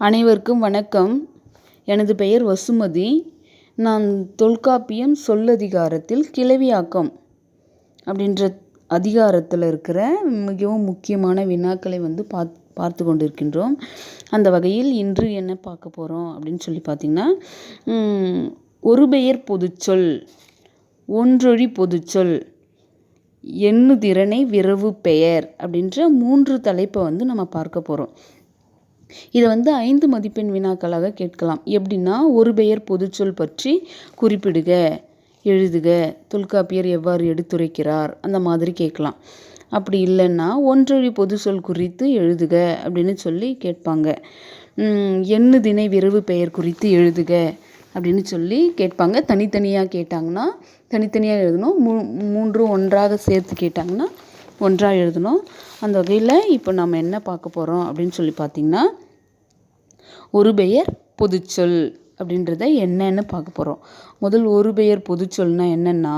அனைவருக்கும் வணக்கம். எனது பெயர் வசுமதி. நான் தொல்காப்பியம் சொல்லதிகாரத்தில் கிளவியாக்கம் அப்படின்ற அதிகாரத்தில் இருக்கிற மிகவும் முக்கியமான வினாக்களை வந்து பாத் பார்த்து கொண்டிருக்கின்றோம். அந்த வகையில் இன்று என்ன பார்க்க போகிறோம் அப்படின்னு சொல்லி பார்த்திங்கன்னா ஒரு பெயர் பொதுச்சொல் ஒன்றொழி பொதுச்சொல் எண்ணு திறனை விரவு பெயர் அப்படின்ற மூன்று தலைப்பை வந்து நம்ம பார்க்க போகிறோம் இதை வந்து ஐந்து மதிப்பெண் வினாக்களாக கேட்கலாம். எப்படின்னா ஒரு பெயர் பொதுச்சொல் பற்றி குறிப்பிடுக எழுதுக தொல்காப்பியர் எவ்வாறு எடுத்துரைக்கிறார் அந்த மாதிரி கேட்கலாம். அப்படி இல்லைன்னா ஒன்றொழி பொதுச்சொல் குறித்து எழுதுக அப்படின்னு சொல்லி கேட்பாங்க. எண்ணு தினை விரவு பெயர் குறித்து எழுதுக அப்படின்னு சொல்லி கேட்பாங்க. தனித்தனியாக கேட்டாங்கன்னா தனித்தனியாக எழுதணும். மூ மூன்றும் ஒன்றாக சேர்த்து கேட்டாங்கன்னா ஒன்றாக எழுதணும். அந்த வகையில் இப்போ நம்ம என்ன பார்க்க போகிறோம் அப்படின்னு சொல்லி பார்த்திங்கன்னா ஒரு பெயர் பொதுச்சொல் அப்படின்றத என்னன்னு பார்க்க போகிறோம் முதல் ஒரு பெயர் பொதுச்சொல்னால் என்னென்னா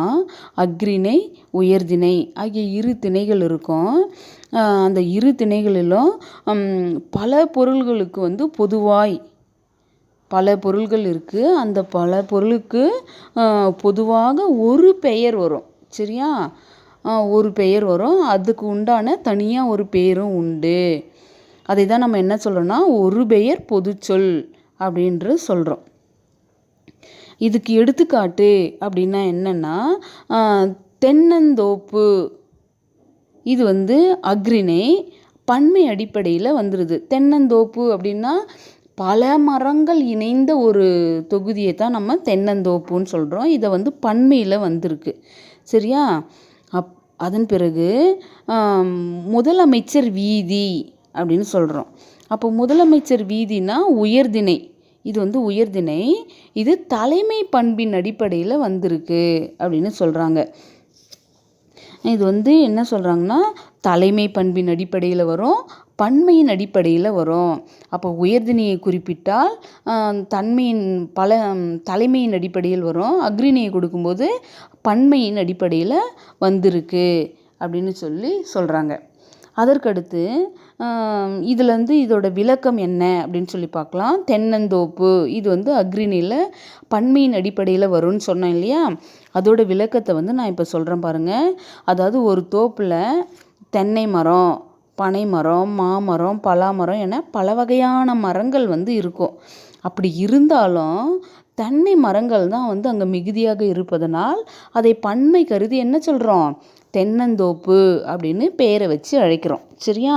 அக்ரிணை உயர்திணை ஆகிய இரு திணைகள் இருக்கும். அந்த இரு திணைகளிலும் பல பொருள்களுக்கு வந்து பொதுவாய் பல பொருள்கள் இருக்குது அந்த பல பொருளுக்கு பொதுவாக ஒரு பெயர் வரும். சரியா? ஒரு பெயர் வரும். அதுக்கு உண்டான தனியாக ஒரு பெயரும் உண்டு. அதை தான் நம்ம என்ன சொல்கிறோன்னா ஒரு பெயர் பொதுச்சொல் அப்படின்று சொல்கிறோம் இதுக்கு எடுத்துக்காட்டு அப்படின்னா என்னென்னா தென்னந்தோப்பு. இது வந்து அக்ரிணை பன்மை அடிப்படையில் வந்துடுது தென்னந்தோப்பு அப்படின்னா பல மரங்கள் இணைந்த ஒரு தொகுதியை தான் நம்ம தென்னந்தோப்புன்னு சொல்கிறோம் இதை வந்து பன்மையில் வந்திருக்கு. சரியா? அப் அதன் பிறகு முதலமைச்சர் வீதி அப்படின்னு சொல்கிறோம் அப்போ முதலமைச்சர் வீதினா உயர்திணை இது வந்து உயர்திணை இது தலைமை பண்பின் அடிப்படையில் வந்திருக்கு அப்படின்னு சொல்கிறாங்க இது வந்து என்ன சொல்கிறாங்கன்னா தலைமை பண்பின் அடிப்படையில் வரும் பன்மையின் அடிப்படையில் வரும். அப்போ உயர்திணையை குறிப்பிட்டால் தன்மையின் பல தலைமையின் அடிப்படையில் வரும். அக்ரிணியை கொடுக்கும்போது பன்மையின் அடிப்படையில் வந்திருக்கு அப்படின்னு சொல்லி சொல்கிறாங்க அதற்கடுத்து இதில் வந்து இதோட விளக்கம் என்ன அப்படின்னு சொல்லி பார்க்கலாம். தென்னந்தோப்பு இது வந்து அக்ரிணியில் பன்மையின் அடிப்படையில் வரும்னு சொன்னேன் இல்லையா? அதோட விளக்கத்தை வந்து நான் இப்போ சொல்கிறேன் பாருங்கள் அதாவது ஒரு தோப்பில் தென்னை மரம் பனை மரம் மாமரம் பலாமரம் என பல வகையான மரங்கள் வந்து இருக்கும். அப்படி இருந்தாலும் தென்னை மரங்கள் தான் வந்து அங்கே மிகுதியாக இருப்பதனால் அதை பன்மை கருதி என்ன சொல்கிறோம் தென்னந்தோப்பு அப்படின்னு பெயரை வச்சு அழைக்கிறோம். சரியா?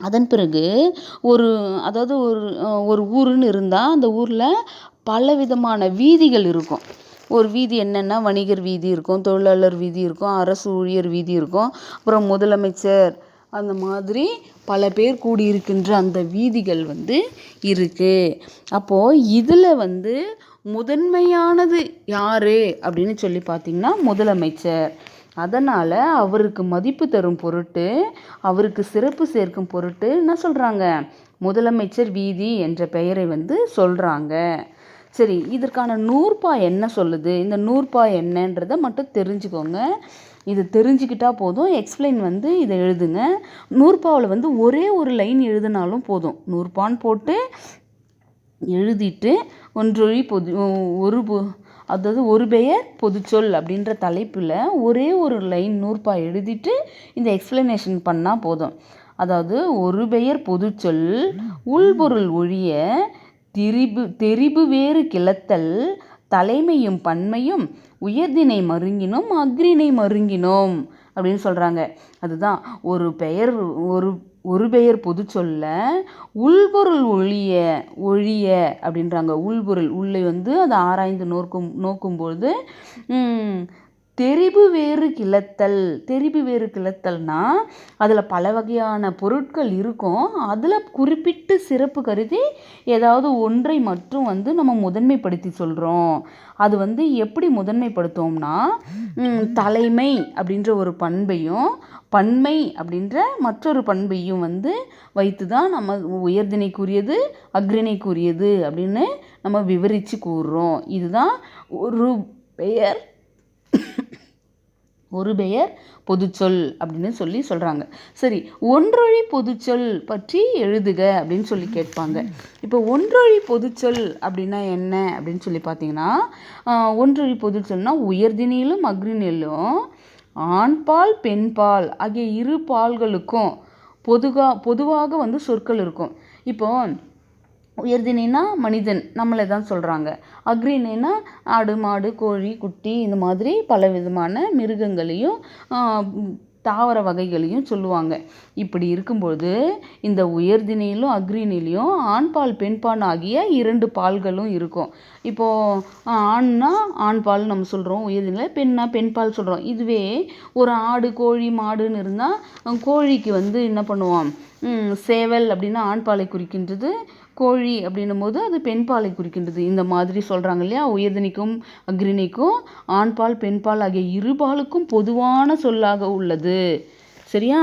அதன் பிறகு ஒரு அதாவது ஒரு ஒரு ஊருன்னு இருந்தால் அந்த ஊரில் பல விதமான வீதிகள் இருக்கும். ஒரு வீதி என்னென்னா வணிகர் வீதி இருக்கும் தொழிலாளர் வீதி இருக்கும் அரசு ஊழியர் வீதி இருக்கும் அப்புறம் முதலமைச்சர் அந்த மாதிரி பல பேர் கூடியிருக்கின்ற அந்த வீதிகள் வந்து இருக்குது அப்போது இதில் வந்து முதன்மையானது யார் அப்படின்னு சொல்லி பார்த்திங்கன்னா முதலமைச்சர். அதனால் அவருக்கு மதிப்பு தரும் பொருட்டு அவருக்கு சிறப்பு சேர்க்கும் பொருட்டு என்ன சொல்கிறாங்க முதலமைச்சர் வீதி என்ற பெயரை வந்து சொல்கிறாங்க சரி இதற்கான நூற்பா என்ன சொல்லுது? இந்த நூற்பா என்னன்றதை மட்டும் தெரிஞ்சுக்கோங்க. இது தெரிஞ்சுக்கிட்டா போதும். எக்ஸ்பிளைன் வந்து இதை எழுதுங்க. நூற்பாவில் வந்து ஒரே ஒரு லைன் எழுதினாலும் போதும். நூற்பான்னு போட்டு எழுதிட்டு ஒன்றொழி பொது ஒரு அதாவது ஒரு பெயர் பொதுச்சொல் அப்படின்ற தலைப்பில் ஒரே ஒரு லைன் நூற்பா எழுதிட்டு இந்த எக்ஸ்ப்ளனேஷன் பண்ணால் போதும். அதாவது ஒரு பெயர் பொதுச்சொல் உள்பொருள் ஒழிய திரிபு தெரிபு வேறு கிளத்தல் தலைமையும் பன்மையும் உயர்தினை மருங்கினோம் அக்ரிணை மருங்கினோம் அப்படின்னு சொல்கிறாங்க அதுதான் ஒரு பெயர் ஒரு ஒரு பெயர் பொது சொல்ல உள்பொருள் ஒழிய ஒழிய அப்படின்றாங்க. உள்பொருள் உள்ளே வந்து அதை ஆராய்ந்து நோக்கும் நோக்கும்பொழுது தெரிபு வேறு கிளத்தல். தெரிபு வேறு கிளத்தல்னா அதில் பல வகையான பொருட்கள் இருக்கும். அதில் குறிப்பிட்டு சிறப்பு கருதி ஏதாவது ஒன்றை மட்டும் வந்து நம்ம முதன்மைப்படுத்தி சொல்கிறோம் அது வந்து எப்படி முதன்மைப்படுத்துவோம்னா தலைமை அப்படின்ற ஒரு பண்பையும் பன்மை அப்படின்ற மற்றொரு பண்பையும் வந்து வைத்து தான் நம்ம உயர்தினைக்குரியது அக்ரிணைக்குரியது அப்படின்னு நம்ம விவரித்து கூறுறோம். இதுதான் ஒரு பெயர் ஒரு பெயர் பொதுச்சொல் அப்படின்னு சொல்லி சொல்கிறாங்க சரி ஒன்றொழி பொதுச்சொல் பற்றி எழுதுக அப்படின்னு சொல்லி கேட்பாங்க. இப்போ ஒன்றொழி பொதுச்சொல் அப்படின்னா என்ன அப்படின்னு சொல்லி பார்த்தீங்கன்னா ஒன்றொழி பொதுச்சொல்னா உயர்தினிலும் அக்ரினிலும் ஆண்பால் பெண்பால் ஆகிய இரு பால்களுக்கும் பொதுகா பொதுவாக வந்து சொற்கள் இருக்கும். இப்போ உயர்தினைனா மனிதன் நம்மளை தான் சொல்கிறாங்க அக்ரிணைனா ஆடு மாடு கோழி குட்டி இந்த மாதிரி பல விதமான மிருகங்களையும் தாவர வகைகளையும் சொல்லுவாங்க. இப்படி இருக்கும்போது இந்த உயர்திணையிலும் அக்ரிணிலையும் ஆண்பால் பெண்பால் ஆகிய இரண்டு பால்களும் இருக்கும். இப்போது ஆண்னா ஆண்பால் நம்ம சொல்கிறோம் உயர்தினையில் பெண்ணா பெண்பால் சொல்கிறோம் இதுவே ஒரு ஆடு கோழி மாடுன்னு இருந்தால் கோழிக்கு வந்து என்ன பண்ணுவோம் சேவல் அப்படின்னா ஆண் பாலை குறிக்கின்றது. கோழி அப்படின்னும் போது அது பெண் பாலை குறிக்கின்றது. இந்த மாதிரி சொல்கிறாங்க இல்லையா? உயர்தினிக்கும் அக்ரிணிக்கும் ஆண்பால் பெண்பால் ஆகிய இருபாலுக்கும் பொதுவான சொல்லாக உள்ளது. சரியா?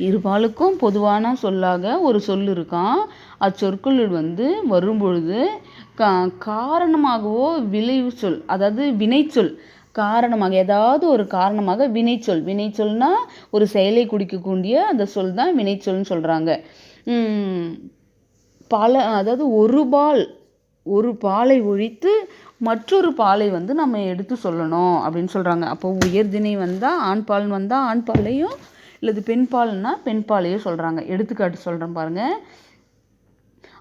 இருபாலுக்கும் பொதுவான சொல்லாக ஒரு சொல் இருக்கான் அச்சொற்களுள் வந்து வரும்பொழுது கா காரணமாகவோ விளைவு சொல் அதாவது வினைச்சொல் காரணமாக ஏதாவது ஒரு காரணமாக வினைச்சொல் வினைச்சொல்னால் ஒரு செயலை குறிக்கக்கூடிய அந்த சொல் தான் வினைச்சொல்னு சொல்கிறாங்க பல அதாவது ஒரு பால் ஒரு பாலை ஒழித்து மற்றொரு பாலை வந்து நம்ம எடுத்து சொல்லணும் அப்படின்னு சொல்கிறாங்க அப்போ உயர்தினை வந்தால் ஆண் பால் வந்தால் ஆண் பாலையும் இல்லது பெண் பால்னால் பெண் பாலையும் சொல்கிறாங்க எடுத்துக்காட்டு சொல்கிறேன் பாருங்கள்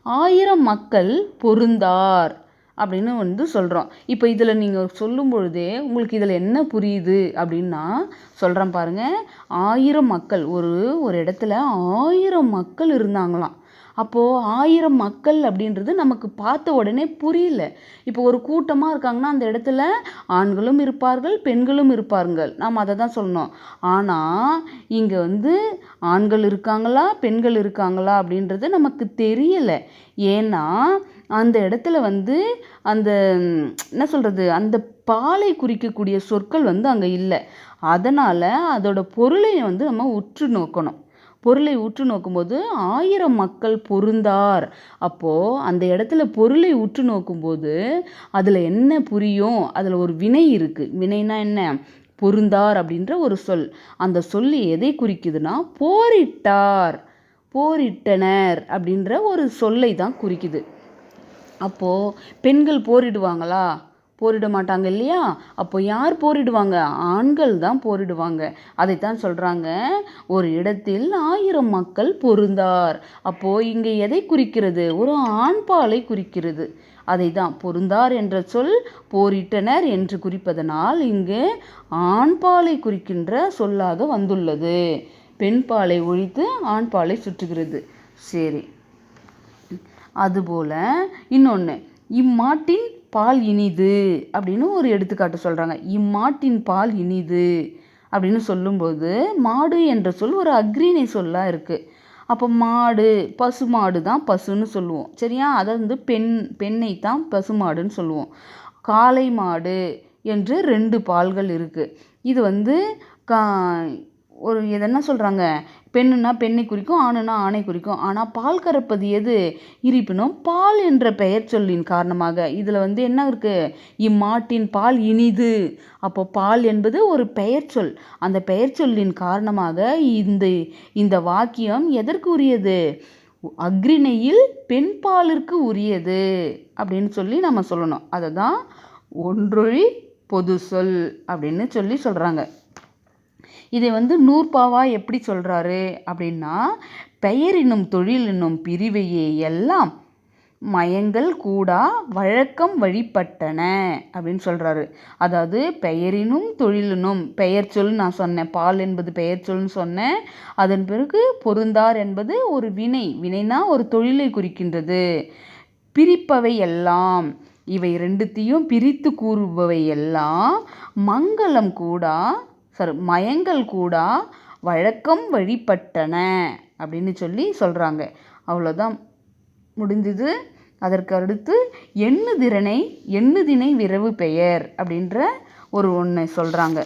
ஆயிரம் மக்கள் பொருந்தார் அப்படின்னு வந்து சொல்கிறோம் இப்போ இதில் நீங்கள் சொல்லும் பொழுதே உங்களுக்கு இதில் என்ன புரியுது அப்படின்னா சொல்கிறேன் பாருங்கள் ஆயிரம் மக்கள் ஒரு ஒரு இடத்துல ஆயிரம் மக்கள் இருந்தாங்களாம். அப்போது ஆயிரம் மக்கள் அப்படின்றது நமக்கு பார்த்த உடனே புரியல. இப்போ ஒரு கூட்டமாக இருக்காங்கன்னா அந்த இடத்துல ஆண்களும் இருப்பார்கள் பெண்களும் இருப்பார்கள். நாம் அதை தான் சொல்லணும். ஆனால் இங்கே வந்து ஆண்கள் இருக்காங்களா பெண்கள் இருக்காங்களா அப்படின்றது நமக்கு தெரியல. ஏன்னா அந்த இடத்துல வந்து அந்த என்ன சொல்கிறது அந்த பாலை குறிக்கக்கூடிய சொற்கள் வந்து அங்கே இல்லை. அதனால் அதோட பொருளை வந்து நம்ம உற்று நோக்கணும். பொருளை உற்று நோக்கும்போது ஆயிரம் மக்கள் பொருந்தார். அப்போது அந்த இடத்துல பொருளை உற்று நோக்கும்போது அதில் என்ன புரியும்? அதில் ஒரு வினை இருக்குது வினைனா என்ன? பொருந்தார் அப்படின்ற ஒரு சொல். அந்த சொல் எதை குறிக்குதுன்னா போரிட்டார் போரிட்டனர் அப்படின்ற ஒரு சொல்லை தான் குறிக்குது. அப்போது பெண்கள் போரிடுவாங்களா? போரிட மாட்டாங்க இல்லையா? அப்போ யார் போரிடுவாங்க? ஆண்கள் தான் போரிடுவாங்க. அதைத்தான் சொல்கிறாங்க ஒரு இடத்தில் ஆயிரம் மக்கள் பொருந்தார். அப்போது இங்கே எதை குறிக்கிறது? ஒரு ஆண்பாலை குறிக்கிறது. அதை தான் பொருந்தார் என்ற சொல் போரிட்டனர் என்று குறிப்பதனால் இங்கு ஆண்பாலை குறிக்கின்ற சொல்லாக வந்துள்ளது. பெண்பாலை ஒழித்து ஆண்பாலை சுற்றுகிறது. சரி. அதுபோல் இன்னொன்று இம்மாட்டின் பால் இனிது அப்படின்னு ஒரு எடுத்துக்காட்டு சொல்கிறாங்க இம்மாட்டின் பால் இனிது அப்படின்னு சொல்லும்போது மாடு என்ற சொல் ஒரு அக்ரிணை சொல்லாக இருக்குது அப்போ மாடு பசுமாடு தான் பசுன்னு சொல்லுவோம். சரியா? அதை வந்து பெண் பெண்ணை தான் பசுமாடுன்னு சொல்லுவோம். காளை மாடு என்று ரெண்டு பால்கள் இருக்குது இது வந்து கா ஒரு இது என்ன சொல்கிறாங்க பெண்ணுன்னா பெண்ணை குறிக்கும் ஆணுன்னா ஆணை குறிக்கும். ஆனால் பால் கறப்பது எது? இருப்பினும் பால் என்ற பெயர் சொல்லின் காரணமாக. இதில் வந்து என்ன இருக்குது இம்மாட்டின் பால் இனிது. அப்போ பால் என்பது ஒரு பெயர் சொல். அந்த பெயர் சொல்லின் காரணமாக இந்த இந்த வாக்கியம் எதற்கு உரியது அக்ரிணையில் பெண் பாலிற்கு உரியது அப்படின்னு சொல்லி நம்ம சொல்லணும். அதை தான் ஒன்றொழி பொது சொல் அப்படின்னு சொல்லி சொல்கிறாங்க இதை வந்து நூற்பாவா எப்படி சொல்கிறாரு அப்படின்னா பெயர் என்னும் தொழில் என்னும் பிரிவையே எல்லாம் மயங்கள் கூடா வழக்கம் வழிபட்டன அப்படின்னு சொல்கிறாரு அதாவது பெயரினும் தொழிலினும் பெயர் சொல் நான் சொன்னேன். பால் என்பது பெயர் சொல்னு சொன்னேன். அதன் பிறகு பொருந்தார் என்பது ஒரு வினை. வினைனா ஒரு தொழிலை குறிக்கின்றது. பிரிப்பவை எல்லாம் இவை ரெண்டுத்தையும் பிரித்து கூறுபவை எல்லாம் மங்களம் கூடா சாரி மயங்கள் கூடா வழக்கம் வழிபட்டன அப்படின்னு சொல்லி சொல்கிறாங்க அவ்வளோதான் முடிந்தது அதற்கு அடுத்து எண்ணுதிறனை எண்ணுதினை விரவு பெயர் அப்படின்ற ஒரு ஒன்று சொல்கிறாங்க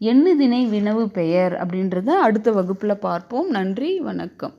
எண்ணுதினை வினவு பெயர் அப்படின்றத அடுத்த வகுப்பில் பார்ப்போம். நன்றி வணக்கம்.